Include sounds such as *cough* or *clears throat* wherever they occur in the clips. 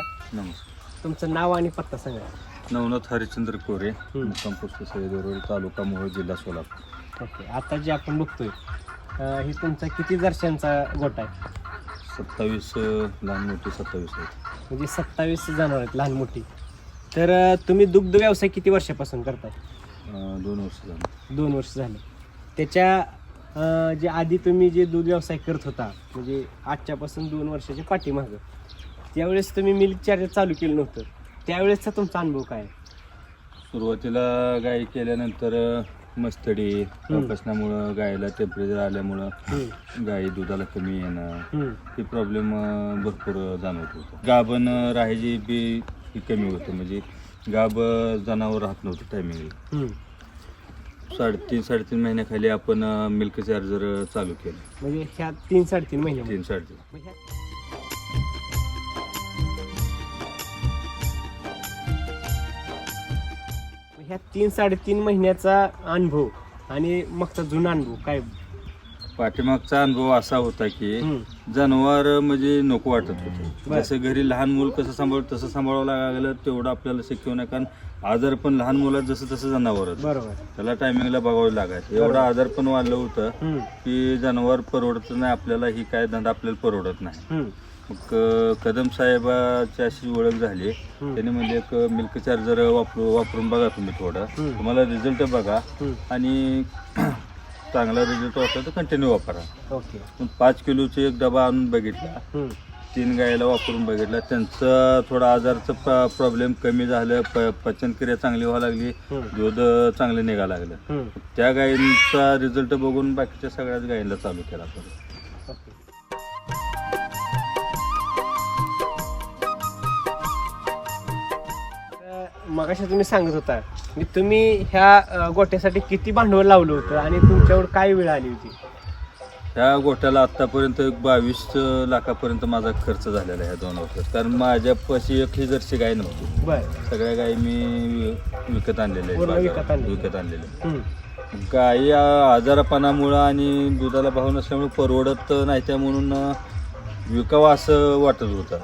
नमस्कार नमस्कार. तुमचं नाव आणि पत्ता सांगा. नवनाथ हरिश्चंद्र कोरे. मुक्काम पोस्ट तालुका मोहोळ जिल्हा सोलापूर. ओके आता जे आपण बघतोय अं, ही तुमचा किती वर्षांचा गोटा आहे? सत्तावीस अं, लहान मोठी सत्तावीस आहेत. म्हणजे सत्तावीस जनावर आहेत लहान मोठी. तर अं, तुम्ही दुग्ध व्यवसाय किती वर्षापासून करताय? अं, दोन वर्ष झाली. दोन वर्ष झाले. त्याच्या अं, जे आधी तुम्ही जे दूध व्यवसाय करत होता म्हणजे आजच्यापासून दोन वर्षाच्या पाठीमागं. त्यावेळेस तुम्ही मिल्क चार्जर चालू केलं नव्हतं. त्यावेळेसचा तुमचा अनुभव काय? सुरुवातीला गाई केल्यानंतर मस्तडी तपासण्यामुळं गायीला टेम्परेचर आल्यामुळं गाई दुधाला कमी येणं ही प्रॉब्लेम भरपूर जाणवत होतं. गाभण राहायची बी ही कमी होतं. म्हणजे गाब जनावर राहत नव्हतं टायमिंगला हम्म. साडेतीन साडेतीन महिन्याखाली आपण मिल्क चार्जर चालू केलं. म्हणजे ह्या तीन साडेतीन महिने तीन साडेतीन. ह्या- तीन साडेतीन महिन्याचा अनुभव आणि मागचा जुना अनुभव काय? पाठीमागचा अनुभव असा होता की जनावर म्हणजे नको वाटत होतं. जसं घरी लहान मूल कसं सांभाळ तसं सांभाळावं लागलं तेवढं आपल्याला शक्य होणार कारण आजार पण लहान मुलात जसं तसं जनावर त्याला टायमिंगला बघावं लागायचं. एवढं आजार पण वाढलं होतं की जनावर परवडत नाही आपल्याला ही काय धंदा आपल्याला परवडत नाही. मग कदम साहेबाची अशी ओळख झाली. त्यांनी म्हणजे एक मिल्क चार्जर वापरू वापरून बघा तुम्ही थोडं. तुम्हाला रिझल्ट बघा. आणि *clears throat* चांगला रिझल्ट वाटला तर कंटिन्यू वापरा. ओके. पाच किलोचे एक डबा आणून बघितला. तीन गायला वापरून बघितला. त्यांचं थोडा आजारचं प्रॉब्लेम कमी झालं. प पचनक्रिया चांगली व्हायला लागली. दूध चांगलं निघायला लागलं. त्या गायींचा रिझल्ट बघून बाकीच्या सगळ्याच गायींना चालू केला ओके. मगाशी तुम्ही सांगत होता की तुम्ही ह्या अं, गोट्यासाठी किती भांडवल लावलं होतं आणि तुमच्यावर काय वेळ आली होती? ह्या गोट्याला आतापर्यंत एक बावीस लाखापर्यंत माझा खर्च झालेला आहे ह्या दोन वर्षात. कारण माझ्यापाशी एक ही जर्सी गाय नव्हती. बर. सगळ्या गायी मी विकत आणलेल्या पूर्ण आहेत विकत बाजारात. आणलेल्या. विकत आणलेल्या हम्म, गायी आ- आजारपणामुळं आणि दुधाला भाव नसल्यामुळे परवडत नाही त्या म्हणून अं, विकावं असं वाटत होतं.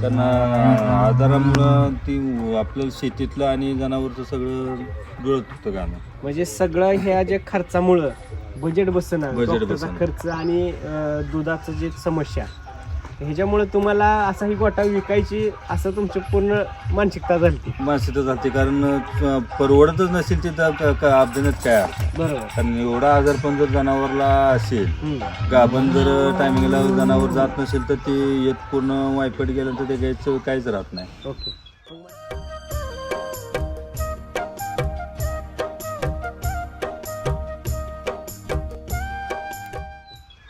कारण आजारामुळं ती आपलं शेतीतलं आणि जनावरचं सगळं जुळत होतं गाणं म्हणजे सगळं ह्या जे खर्चामुळं बजेट बसणं Budget डॉक्टरचा बसणं. खर्च आणि दुधाचं जे समस्या ह्याच्यामुळे तुम्हाला असा ही गोटा विकायची असं तुमची पूर्ण मानसिकता झाली मानसिकता जाते कारण अं, परवडतच नसेल ते अपघात काय अर्थ? बरोबर कारण एवढा आजार पण जर जनावरला असेल हम्म. गाभण जर टायमिंगला जनावर जात नसेल तर ते येत पूर्ण वायपट गेलं तर ते गायचं काहीच राहत नाही ओके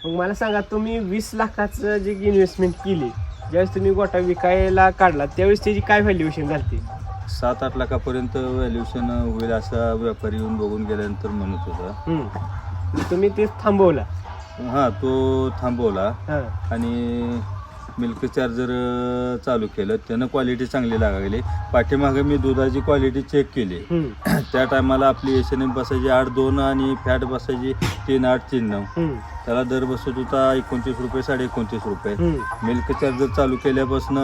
मग मला सांगा तुम्ही वीस लाखाचं जे इन्व्हेस्टमेंट केली ज्यावेळेस तुम्ही गोटा विकायला काढला त्यावेळेस त्याची काय व्हॅल्युएशन झाली सात आठ लाखापर्यंत व्हॅल्युएशन होईल असा व्यापारी येऊन बघून गेल्यानंतर म्हणत होता. तुम्ही ते थांबवला? हा तो थांबवला. हां. आणि मिल्क चार्जर चालू केलं. त्यानं क्वालिटी चांगली लागली पाठीमागे मी दुधाची क्वालिटी चेक केली. *clears throat* त्या टायमाला आपली एस एन एम बसायची आठ दोन आणि फॅट बसायची तीन आठ तीन नऊ. त्याला दर बसत होता एकोणतीस रुपये साडे एकोणतीस रुपये. मिल्क चार्जर चालू केल्यापासून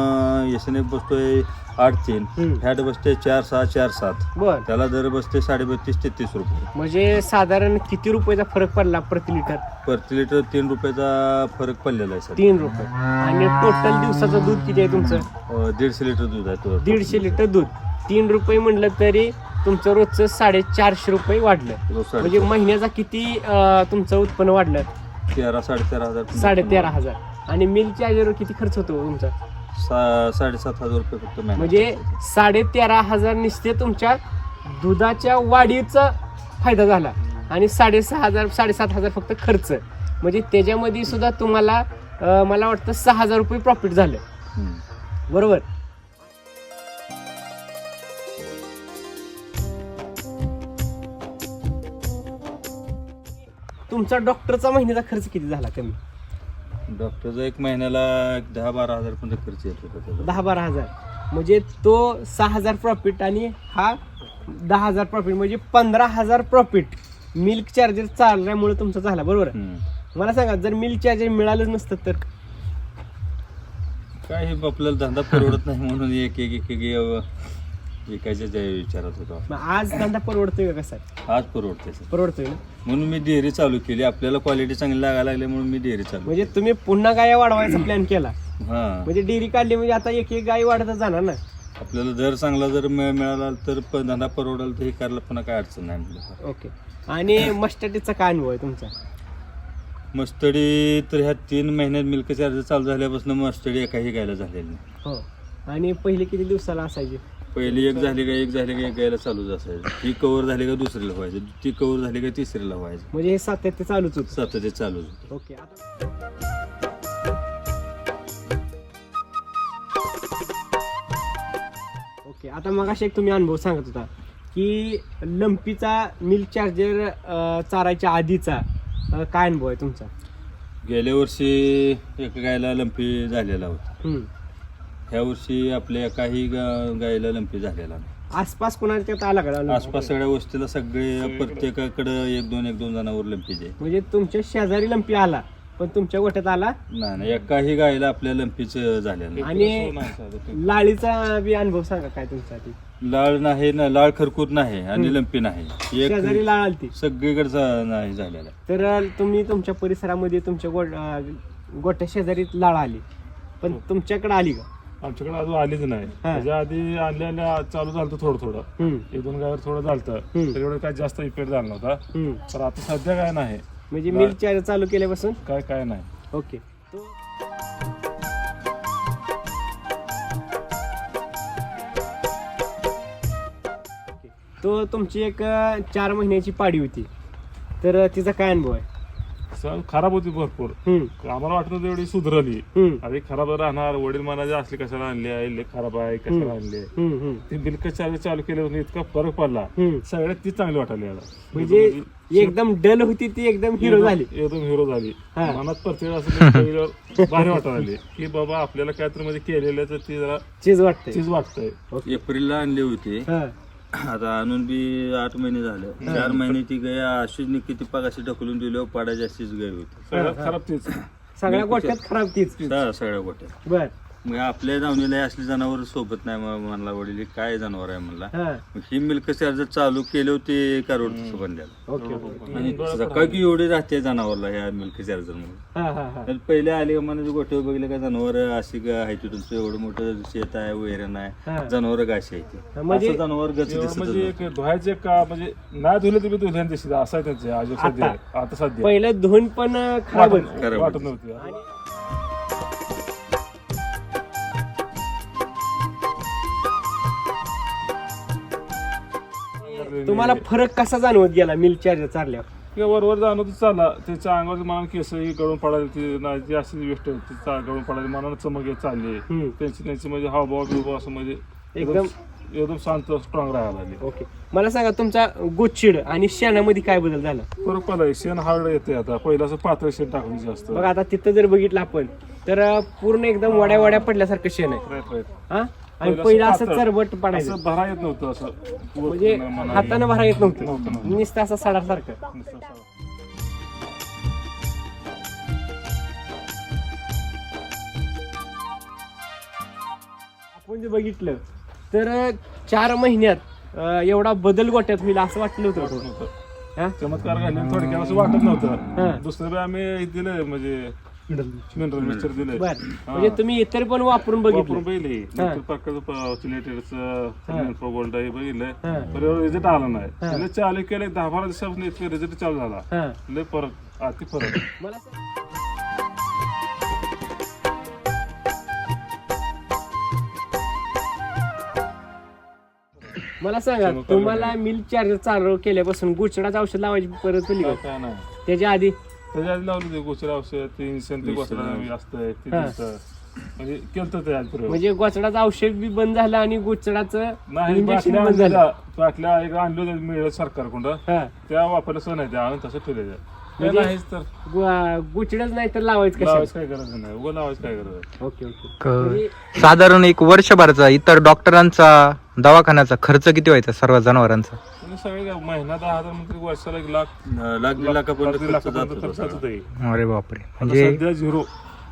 एस एन एफ बसतोय आठ तीन. फॅट बसते चार सहा चार सात त्याला दर बसते साडे बत्तीस तेहतीस रुपये. म्हणजे साधारण किती रुपयाचा फरक पडला प्रति लिटर? प्रति लिटर तीन रुपयाचा फरक पडलेला आहे तीन रुपये. आणि टोटल दिवसाचं दूध किती आहे तुमचं? अं, दीडशे लिटर दूध आहे तो दीडशे लिटर दूध. तीन रुपये म्हणलं तरी तुमचं रोजचं साडेचारशे रुपये वाढलं. रोज साडे- म्हणजे महिन्याचा किती अं, तुमचं उत्पन्न वाढलं? तेरा साडेतेरा हजार साडे तेरा हजार. आणि मिल चार्जरवर किती खर्च होतो तुमचा? सा साडेसात हजार रुपये फक्त महिना म्हणजे साडे तेरा हजार निसते तुमच्या दुधाच्या वाढीचा फायदा झाला. आणि साडेसहा हजार साडेसात हजार फक्त खर्च. म्हणजे त्याच्यामध्ये सुद्धा तुम्हाला अं, मला वाटतं सहा हजार रुपये प्रॉफिट झालं. हम्म. बरोबर? तुमचा डॉक्टरचा महिन्याचा खर्च किती झाला कमी? डॉक्टरचा एक महिन्याला एक दहा बारा हजार पर्यंत खर्च येत त्याचा. दहा बारा हजार. म्हणजे तो सहा हजार प्रॉफिट आणि हा दहा हजार प्रॉफिट म्हणजे पंधरा हजार प्रॉफिट मिल्क चार्जर चालल्यामुळे तुमचा झाला. बरोबर? हम्म. मला सांगा जर मिल्क चार्जर मिळालं नसतं तर? काय हे आपल्याला धंदा परवडत नाही म्हणून एक एक एक एक विकायच्या ज्या विचारात होतो. मग आज धंदा परवडतोय का कसा? आज परवडते सर. परवडतोय ना? म्हणून मी डेअरी चालू केली. आपल्याला क्वालिटी चांगली लागायला लागली म्हणून मी डेअरी चालू म्हणजे तुम्ही पुन्हा गाया वाढवायचा प्लॅन केला. हा. म्हणजे डेअरी काढली म्हणजे आता एक एक गाय वाढतच जाणार ना? आपल्याला दर चांगला जर मिळ- मिळाला तर प- धंदा परवडाल तर हे करायला पुन्हा काय अडचण नाही आपल्याला ओके. आणि मस्टर्डीचा काय अनुभव आहे तुमचा? मस्टडी तर ह्या तीन महिन्यात मिल्क चार्जर चालू झाल्यापासून मस्टडी एकाही गायला झालेली नाही. हो. आणि पहिले किती दिवसाला असायचे? पहिली एक झाली का एक झाली का एक गायला चालूच असायचं. ती कवर झाली का दुसरीला व्हायचं. ती कवर झाली का तिसरीला व्हायचं. म्हणजे हे सातत्य चालूच होतं. सतत ते चालूच होतं. ओके आता ओके आता मग असा एक तुम्ही अनुभव सांगत होता की लंपीचा मिल्क चार्जर चारायच्या आधीचा अं, काय अनुभव आहे तुमचा गेल्या वर्षी एका गायला लंपी झालेला होता हम्म. ह्या वर्षी आपल्या काही गा- गायला लंपी झालेला नाही आसपास कोणाच्या त्यात आला का अनुभव? आसपास सगळ्या वस्तीला सगळे प्रत्येकाकडे एक दोन एक दोन जनावर लंपीचे. म्हणजे तुमच्या शेजारी लंपी आला पण तुमच्या गोठ्यात आला? नाही नाही एकाही गायला आपल्या लंपीच झालेलं नाही. आणि लाळीचा बी अनुभव सांगा काय तुमच्यासाठी? लाळ नाही ना लाळ खरकूत नाही आणि लंपी नाही. शेजारी एक लाळ आलती सगळीकडचा नाही झालेला. तर तुम्ही तुमच्या परिसरामध्ये तुमच्या गोट अं, गोट्या शेजारी लाळ आली. पण तुमच्याकडे आली का? आमच्याकडे अजून आलीच नाही. त्याच्या आधी आणल्या आणल्या चालू झालं थोडं थोडं. हम्म, एक दोन गावावर थोडं झालं हम्म. तर एवढं काय जास्त इफेक्ट झाला नव्हता. हम्म. तर आता सध्या काय नाही. म्हणजे मिल्क चार्जर चालू केल्यापासून? काय काय नाही. ओके. तो- तुमची एक चार महिन्याची पाडी होती. तर तिचा काय अनुभव आहे? सर खराब होती भरपूर. आम्हाला वाटत एवढी सुधरली. हम्म, अरे खराब राहणार वडील मनाचे असले कशाला आणले आहे लय खराब आहे कशाला आणले? हम्म, हम्म, ती बिलक चालू चालू केल्यावर इतका फरक पडला. हम्म. सगळ्यात ती चांगली वाटायला याला. म्हणजे एकदम डल होती ती एकदम हिरो झाली. एकदम हिरो झाली. मनात प्रत्येक असं भारी वाटायला. लागली की बाबा आपल्याला काहीतरी म्हणजे केलेलं तर ती जरा चीज वाटते चीज वाटतंय. एप्रिलला आणली होती. हा. *clears throat* आता आणून बी आठ महिने झाले. चार महिने ती गाय अशीच नि- किती पाक अशी ढकलून दिली पाडायची अशीच गाय होती. सगळ्यात खराब तीच. *clears throat* सगळ्या गोठ्यात खराब तीच. सगळ्या सगळ्या गोट्या बर. मग आपल्या दावणीला असली जनावर सोबत नाही म्हणला वडील हे काय जनावर आहे म्हणला. हा. मग ही मिल्क चार्जर चालू केले होते कारोड बंद्याला आणि सकाळ की एवढी राहते जनावरला ह्या मिल्क चार्जर हा हा हा. तर पहिले आले का मला गोठे बघले का जनावर अशी ग- आहे ती तुमचं एवढं मोठं शेत आहे वैरण हा. आहे जनावर गाशी आहे ती. हा, म्हणजे- जनावर गच दिसत म्हणजे एक धुवायचे का म्हणजे नाही धुले तरी धुल्यान दिसत. असं आहे त्यांचे आज सध्या. आता. सध्या. पहिलं धुवून पण खराब वाटत होती. नव्हती. तुम्हाला फरक कसा जाणवत गेला मिल्क चार्जर चालल्यावर? किंवा वरवर जाणं तर चालला. त्याच्या अंगावर मनाला केस ही गळून पडायला ती नाही जी अशी गोष्ट होती चा- गळून पडायला मनाला चमक येत चालली हम्म. त्यांची त्यांची म्हणजे हावभाव बिवभाव असं म्हणजे एकदम एकदम शांत स्ट्रॉंग राहायला लागली. ओके. मला सांगा तुमचा गोचिड आणि शेणामध्ये काय बदल झाला? फरक पडलाय शेण हार्ड येते आता. पहिलं असं पातळ शेण टाकलं जास्त. बघा आता तिथं जर बघितलं आपण तर अं, पूर्ण एकदम वड्या वड्या पडल्यासारखं शेण आहे. राईट राईट हा? आणि पहिलं असं. चरबट पडायचं असं भरा येत नव्हतं असं म्हणजे. हातानं भरा येत नव्हतं. नुसतं असं सडासारखं. आपण जे बघितलं तर चार महिन्यात एवढा बदल गोट्यात होईल असं वाटलं होतं? चमत्कार घालले थोडक्यात असं वाटत. नव्हतं दुसरं आम्ही दिलं म्हणजे मिनरल दिलंय. बर. म्हणजे तुम्ही इतर पण वापरून वापरून बघितलं. हा. नंतर प्रकारचं हा. गोल्ड एवढा रिझल्ट आला नाही. त्याला चालू केलं दहा बारा दिवसापासून इतकं रिझल्ट चालू झाला. हा. लय फरक अति फरक. मला सांग- मला सांगा तुम्हाला मिल्क चार्जर चालू केल्यापासून गुचडाचं औषध लावायची परत पडली का? काय नाही. त्याच्या आधी? त्याच्या आधी लावलं ते गोचर औषध ते इन्सेंटिव्ह गोचरा असतं ते हा. दिसतं. म्हणजे केलं ते आज प्रयोग. म्हणजे गोचडाचं औषध बी बंद झालं आणि गुचडाचं नाही इंजेक्शन बाटल्या बंद झालं. आणलेल्या बाटल्या एक आणलं होतं मिळेल सरकारकडं हा. त्या वापरलं नाही त्या आणून तसं ठेवलं ते म्हणजे- नाहीच तर. गु- गुचडच नाही तर लावायचं कसं लावायचं काय गरज नाही. उगा लावायचं काय गरज आहे ओके ओके. क- म्हणजे साधारण एक वर्षभराचा इतर डॉक्टरांचा दवाखान्याचा खर्च किती व्हायचा सर्व जनावरांचा? सगळे महिना दहा हजार म्हणजे वर्षाला एक लाख लाख दीड लाखापर्यंत लाख- खर्च जात लाखापर्यंत होता खर्च सगळा. होतोय. अरे बापरे. आता म्हणजे सध्या झिरो.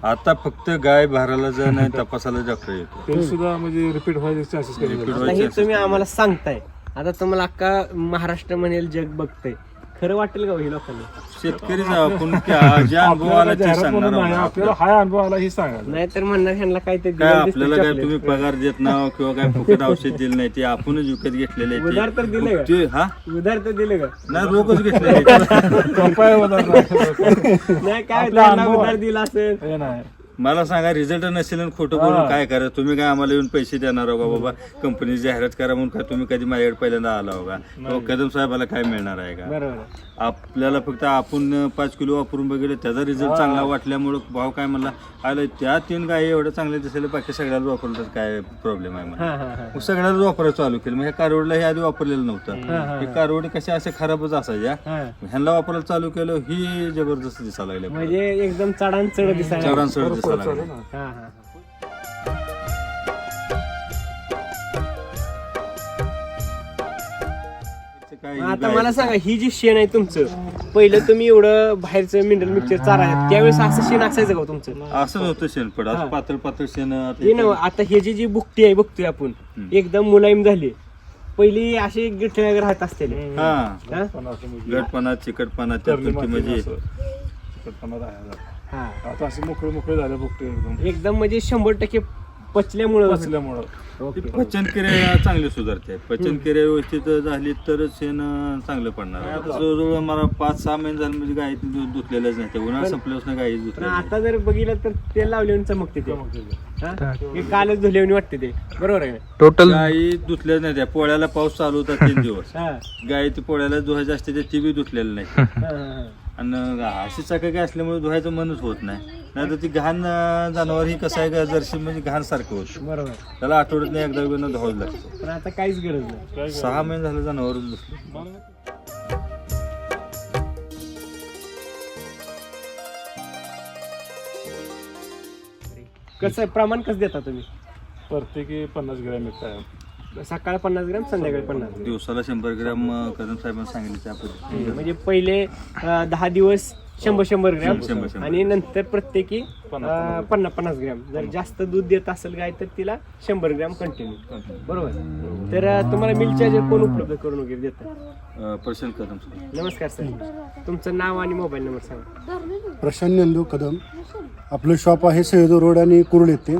आता फक्त गाय भाराला जण तपासाला डॉक्टर येतो. ते सुद्धा म्हणजे रिपीट व्हायचे चान्सेस कमी Repeat झाले. आता हे तुम्ही आम्हाला सांगताय. आता तुम्हाला अख्खा महाराष्ट्र म्हणेल जग बघतंय. खरं वाटेल का हो हे लोकांना शेतकरी आपण क्या- ज्या आपल्याला ते जाहिरात सांगणार म्हणून नाही आहोत. आपल्याला हाय अनुभव आला हे सांगायचं नाही तर म्हणणार ह्यांना काय ते काय दिलं दिसतं आपल्याला काय chocolate. तुम्ही पगार देत नाव किंवा काय फुकट औषध दिलं नाही ते आपणच विकत घेतलेले आहे ते. उधार तर दिले का? ते- हा उधार तर दिलं का नाही रोगच घेतलेले *laughs* वजा नाही. *laughs* नाही काय आपला त्यांना अनुभव उधार. दिला असेल हे नाही मला सांगा रिझल्ट नसेल आणि खोटं बोलून हा. काय करा? तुम्ही काय आम्हाला येऊन पैसे देणार हो का बाबा? कंपनी जाहिरात करा म्हणून काय तुम्ही कधी माझ्याकडे पहिल्यांदा आला हो का? किंवा कदम साहेबाला काय मिळणार आहे का. आपल्याला फक्त आपण पाच किलो वापरून बघितलं त्याचा रिझल्ट चांगला वाटल्यामुळं भाव काय म्हणला? आलं त्या तीन गाय एवढं चांगले दिसायला बाकी सगळ्याला वापरलं तर काय प्रॉब्लेम आहे मला हा हा हा. मग सगळ्याला वापरायला चालू केलं. मग ह्या कारवडला हे आधी वापरलेलं हा, नव्हतं हा. हे. कारवडी कशा अशा खराबच असायच्या. हा. ह्यांना वापरायला चालू केलं ही जबरदस्त दिसायला लागले म्हणजे एकदम चढान चढ दिसायला चढांचढ दिसायला चालेल लागले. हा हा मग आता मला सांगा ही जी शेण आहे तुमचं पहिलं तुम्ही एवढं बाहेरचं मिनरल मिक्सचर चारा त्यावेळेस असं शेण असायचं का हो तुमचं? असं नव्हतं शेणपड. असं पातळ पातळ शेण आता हे ना आता हे जी जी बुकटी आहे बघतोय आपण. एकदम मुलायम झाली पहिली अशी गिठळ्या राहत हा. असं म्हणजे गटपणा चिकटपणा तरली त्यातून ती माती म्हणजे असं. चिकटपणा राहायला. हा. आता असे मोकळे मोकळे झाले बुकटे एकदम. एकदम म्हणजे शंभर टक्के पचल्यामुळं. पचन क्रिया चांगली सुधारते. पचन क्रिया व्यवस्थित झाली तर शेण चांगलं पडणार. आहे. आता जवळजवळ मला पाच सहा महिने झाले म्हणजे गाय दूध धुतलेलंच नाही. ते उन्हाळा संपल्यापासून गाय पण धुतलेलं आता जर बघितलं तर तेल लावल्यावर चमकते ते. हा? हे. कालच धुल्यावर वाटते ते. बरोबर आहे ना? टोटल गायी धुतल्याच नाही त्या. पोळ्याला पाऊस चालू होता तीन *laughs* दिवस. हा. गाय ती पोळ्याला धुवायची असते ते ती बी धुतलेलं नाही. हा, हा, हा. आणि अशी चाकं काय असल्यामुळे धुवायचं मनच होत नाही. नाही तर ती घाण जनावर ही कसं आहे का जर्सी म्हणजे घाण सारखं होतं. बरोबर. त्याला आठवड्यात नाही एकदा वेळेला धुवावं लागतं. पण आता काहीच गरज नाही. सहा महिने झाले जनावर कसं आहे, प्रमाण कसं देता तुम्ही? प्रत्येकी पन्नास ग्रॅम एक काय सकाळ पन्नास ग्रॅम संध्याकाळी पन्नास ग्रॅम. दिवसाला शंभर ग्रॅम अं, कदम साहेबांनी सांगितलं त्या पद्धतीने. म्हणजे पहिले अं, दहा दिवस शंभर शंभर ग्रॅम शंभर. आणि नंतर प्रत्येकी पन्नास, अं, पन्नास. पन्नास ग्रॅम. जर जास्त दूध देत असेल गाय तर तिला शंभर ग्रॅम कंटिन्यू बरोबर? तर अं, तुम्हाला मिल्क चार्जर कोण उपलब्ध करून वगैरे देतं अं, प्रशांत कदम साहेब नमस्कार सर. तुमचं नाव आणि मोबाईल नंबर सांगा. प्रशांत नंदू कदम. आपलं शॉप आहे सह्याद्री रोड आणि कुर्ड येथे.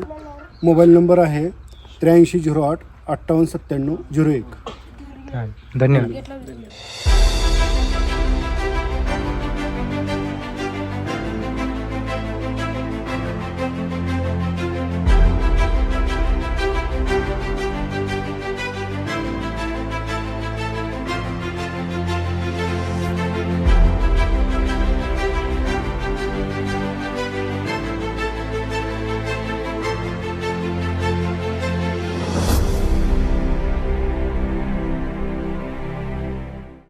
मोबाईल नंबर आहे त्र्याऐंशी झिरो आठ अठ्ठावन्न सत्त्याण्णव झिरो एक. धन्यवाद.